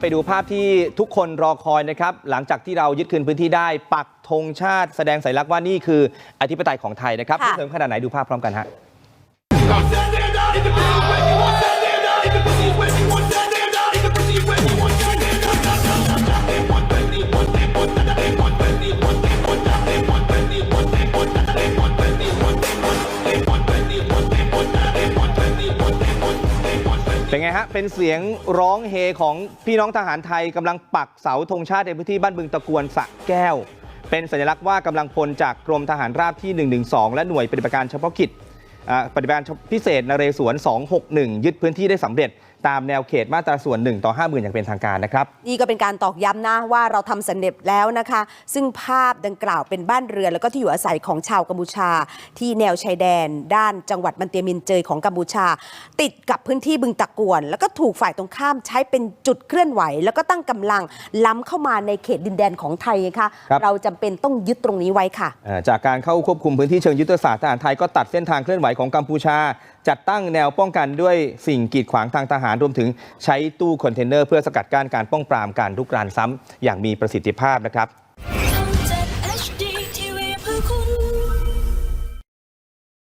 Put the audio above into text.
ไปดูภาพที่ทุกคนรอคอยนะครับ หลังจากที่เรายึดคืนพื้นที่ได้ ปักธงชาติแสดงสัญลักษณ์ว่านี่คืออธิปไตยของไทยนะครับค่ะเพิ่มเติมขนาดไหนดูภาพพร้อมกันฮะ เป็นไงฮะ เป็นเสียงร้องเฮของพี่น้องทหารไทยกำลังปักเสาธงชาติในพื้นที่บ้านบึงตะกวนสระแก้ว เป็นสัญลักษณ์ว่ากำลังพลจากกรมทหารราบที่ 112 และหน่วยปฏิบัติการเฉพาะกิจ ปฏิบัติการพิเศษนเรศวร 261 ยึดพื้นที่ได้สำเร็จตามแนวเขตมาตราส่วน 1 ต่อ 50,000 อย่างเป็นทางการนะครับ นี่ก็เป็นการตอกย้ำนะว่าเราทำสำเร็จแล้วนะคะ ซึ่งภาพดังกล่าวเป็นบ้านเรือนแล้วก็ที่อยู่อาศัยของชาวกัมพูชา ที่แนวชายแดน ด้านจังหวัดมันเตียมินเจยของกัมพูชา ติดกับพื้นที่บึงตะกวน แล้วก็ถูกฝ่ายตรงข้ามใช้เป็นจุดเคลื่อนไหว แล้วก็ตั้งกำลังล้ำเข้ามาในเขตดินแดนของไทยไงคะครับเราจำเป็นต้องยึดตรงนี้ไว้ค่ะอ่าจากการเข้าควบคุมพื้นที่เชิงยุทธศาสตร์ทหารไทยก็ตัดเส้นทางเคลื่อนไหวของกัมพูชา จัดตั้งแนวป้องกันด้วยสิ่งกีดขวางทางทหารรวมถึงใช้ตู้คอนเทนเนอร์เพื่อสกัดกั้นการป้องปรามการลุกรานซ้ำอย่างมีประสิทธิภาพนะครับ